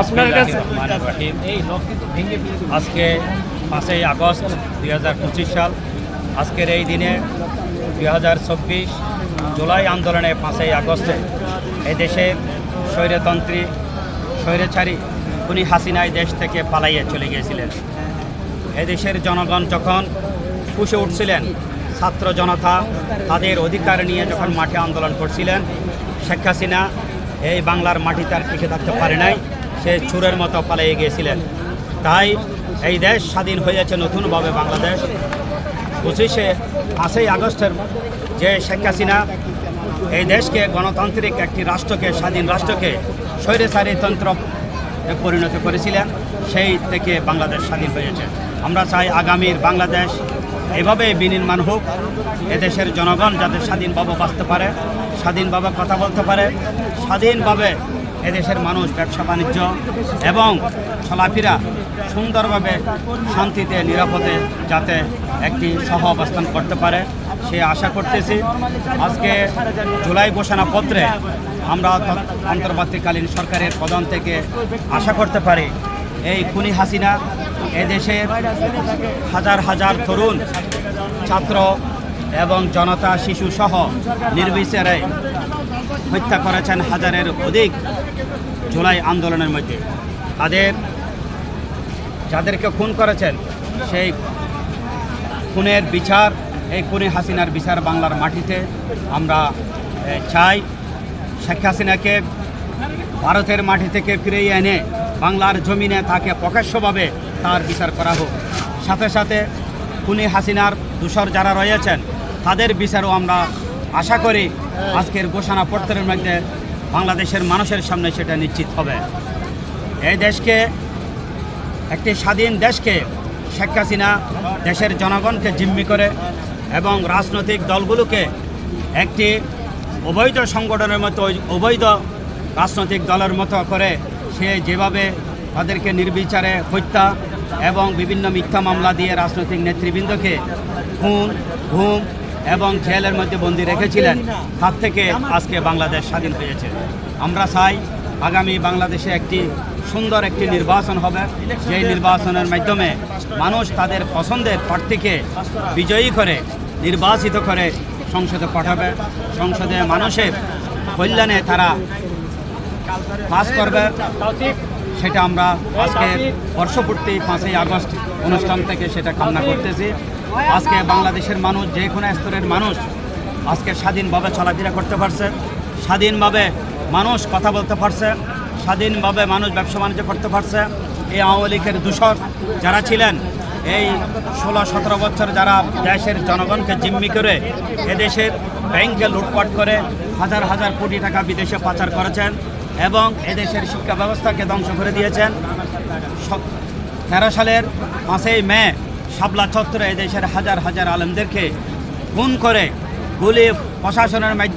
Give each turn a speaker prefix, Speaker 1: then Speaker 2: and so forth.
Speaker 1: আপনার কাছে
Speaker 2: আজকে পাঁচই আগস্ট দুই হাজার পঁচিশ সাল আজকের এই দিনে দুই হাজার চব্বিশ জুলাই আন্দোলনে পাঁচই আগস্টে এই দেশের স্বৈরতন্ত্রী স্বৈরাচারী উনি হাসিনাই দেশ থেকে পালাইয়ে চলে গিয়েছিলেন। এদেশের জনগণ যখন ফুসে উঠছিলেন ছাত্র জনতা তাদের অধিকার নিয়ে যখন মাঠে আন্দোলন করছিলেন শেখ হাসিনা এই বাংলার মাটি তার পিছিয়ে থাকতে পারে নাই, সে চুরের মতো পালিয়ে গিয়েছিলেন। তাই এই দেশ স্বাধীন হয়েছে নতুনভাবে বাংলাদেশ। পঁচিশে পাঁচই আগস্টের যে শেখ হাসিনা এই দেশকে গণতান্ত্রিক একটি রাষ্ট্রকে, স্বাধীন রাষ্ট্রকে স্বৈরচারী তন্ত্র পরিণত করেছিলেন, সেই থেকে বাংলাদেশ স্বাধীন হয়েছে। আমরা চাই আগামীর বাংলাদেশ এভাবে বিনির্মাণ হোক, এদেশের জনগণ যাতে স্বাধীনভাবে বাঁচতে পারে। স্বাধীনভাবে কথা বলতে পারে স্বাধীনভাবে এদেশের মানুষ ব্যবসা বাণিজ্য এবং চলাফেরা সুন্দরভাবে শান্তিতে, নিরাপদে যাতে একটি সহ অবস্থান করতে পারে, সে আশা করতেছি। আজকে জুলাই ঘোষণাপত্রে আমরা অন্তর্বর্তীকালীন সরকারের প্রধান থেকে আশা করতে পারি, এই খুনি হাসিনা এদেশের হাজার হাজার তরুণ, ছাত্র এবং জনতা শিশু সহ নির্বিচারে হত্যা করেছেন হাজারের অধিক জুলাই আন্দোলনের মধ্যে। তাদের, যাদেরকে খুন করেছেন, সেই খুনের বিচার, এই খুনি হাসিনার বিচার বাংলার মাটিতে আমরা চাই। শেখ হাসিনাকে ভারতের মাটি থেকে ফিরিয়ে এনে বাংলার জমিনে তাকে প্রকাশ্যভাবে তার বিচার করা হোক। সাথে সাথে খুনি হাসিনার দূষর যারা রয়েছেন তাদের বিচারও আমরা আশা করি আজকের ঘোষণাপত্রের মধ্যে বাংলাদেশের মানুষের সামনে সেটা নিশ্চিত হবে। এই দেশকে, একটি স্বাধীন দেশকে শেখ হাসিনা দেশের জনগণকে জিম্মি করে এবং রাজনৈতিক দলগুলোকে একটি অবৈধ সংগঠনের মতো, অবৈধ রাজনৈতিক দলের মতো করে সে যেভাবে তাদেরকে নির্বিচারে হত্যা এবং বিভিন্ন মিথ্যা মামলা দিয়ে রাজনৈতিক নেতৃবৃন্দকে খুন, ঘুম এবং জেলের মধ্যে বন্দী রেখেছিলেন। তার থেকে আজকে বাংলাদেশ স্বাধীন হয়েছে। আমরা চাই আগামী বাংলাদেশে একটি সুন্দর একটি নির্বাচন হবে। যেই নির্বাচনের মাধ্যমে মানুষ তাদের পছন্দের প্রার্থীকে বিজয়ী করে, নির্বাচিত করে সংসদে পাঠাবে। সংসদে মানুষের কল্যাণে তারা কাজ করবে। সেটা আমরা আজকে বর্ষপূর্তি পাঁচই আগস্ট অনুষ্ঠান থেকে সেটা কামনা করতেছি। আজকে বাংলাদেশের মানুষ, যে কোনো স্তরের মানুষ আজকে স্বাধীনভাবে চলাফেরা করতে পারছে, স্বাধীনভাবে মানুষ কথা বলতে পারছে, স্বাধীনভাবে মানুষ ব্যবসা বাণিজ্য করতে পারছে। এই আওয়ামী লীগের দূষর যারা ছিলেন, এই ষোলো সতেরো বছর যারা দেশের জনগণকে জিম্মি করে এদেশের ব্যাংকে লুটপাট করে হাজার হাজার কোটি টাকা বিদেশে পাচার করেছেন এবং এদেশের শিক্ষা ব্যবস্থাকে ধ্বংস করে দিয়েছেন। তেরো সালের পাঁচই মে শাপলা চত্বরে এদেশের হাজার হাজার আলেমদেরকে খুন করে গুলি প্রশাসনের মাধ্যমে